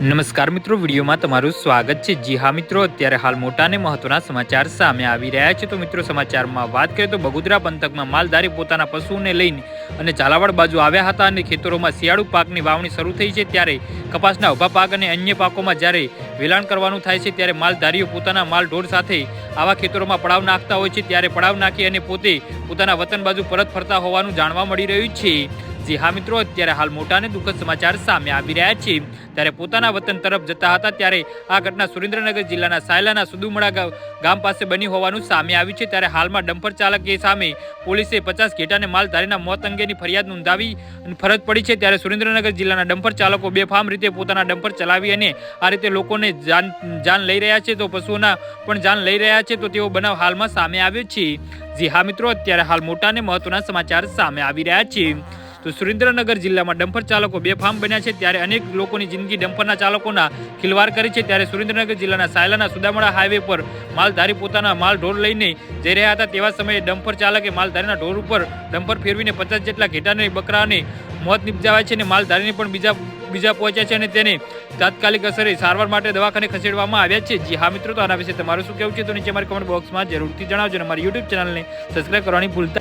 નમસ્કાર મિત્રો, વિડીયોમાં તમારું સ્વાગત છે. જી હા મિત્રો, અત્યારે હાલ મોટા અને મહત્વના સમાચાર સામે આવી રહ્યા છે. તો મિત્રો, સમાચારમાં વાત કરીએ તો બગુદરા પંથકમાં માલધારી પોતાના પશુઓને લઈને અને ઝાલાવાડ બાજુ આવ્યા હતા અને ખેતરોમાં શિયાળુ પાકની વાવણી શરૂ થઈ છે. ત્યારે કપાસના ઊભા પાક અને અન્ય પાકોમાં જ્યારે વેલાણ કરવાનું થાય છે, ત્યારે માલધારીઓ પોતાના માલ ઢોર સાથે આવા ખેતરોમાં પડાવ નાખતા હોય છે. ત્યારે પડાવ નાખી અને પોતે પોતાના વતન બાજુ પરત ફરતા હોવાનું જાણવા મળી રહ્યું છે. જી હા મિત્રો, અત્યારે હાલ મોટા અને દુઃખદ સમાચાર સામે આવી રહ્યા છે. ત્યારે પોતાના વતન તરફ જતા હતા ત્યારે આ ઘટના સુરેન્દ્રનગર જિલ્લાના સાયલાના સુદુમડા ગામ પાસે બની હોવાનું સામે આવ્યું છે. ત્યારે હાલમાં ડમ્પર ચાલકે સામે પોલીસે પચાસ ઘેટાને માલધારીના મોત અંગેની ફરિયાદ નોંધાવી ફરજ પડી છે. ત્યારે સુરેન્દ્રનગર જિલ્લાના ડમ્પર ચાલકો બેફામ રીતે પોતાના ડમ્પર ચલાવી અને આ રીતે લોકોને જાન જાન લઈ રહ્યા છે. તો પશુઓના પણ જાન લઈ રહ્યા છે. તો તેવો બનાવ હાલમાં સામે આવ્યો છે. જી હા મિત્રો, અત્યારે હાલ મોટા અને મહત્વના સમાચાર સામે આવી રહ્યા છે. તો સુરેન્દ્રનગર જિલ્લામાં ડમ્પર ચાલકો બેફામ બન્યા છે. ત્યારે અનેક લોકોની જિંદગી ડમ્પરના ચાલકોના ખિલવાડ કરી છે. ત્યારે સુરેન્દ્રનગર જિલ્લાના સાયલાના સુદામડા હાઈવે પર માલધારી પોતાના માલ ઢોર લઈને જઈ રહ્યા હતા. તેવા સમયે ડમ્પર ચાલકે માલધારીના ઢોર ઉપર ડમ્પર ફેરવીને પચાસ જેટલા ઘેટાને બકરાને મોત નિપજાવ્યા છે અને માલધારીને પણ બીજા બીજા પહોંચ્યા છે અને તેને તાત્કાલિક અસરે સારવાર માટે દવાખાને ખસેડવામાં આવ્યા છે. જી હા મિત્રો, તો આના વિશે તમારું શું કહેવું છે? તો નીચે અમારી કમેન્ટ બોક્સમાં જરૂરથી જણાવજો અને અમારી યુટ્યુબ ચેનલને સબસ્ક્રાઈબ કરવાની ભૂલતા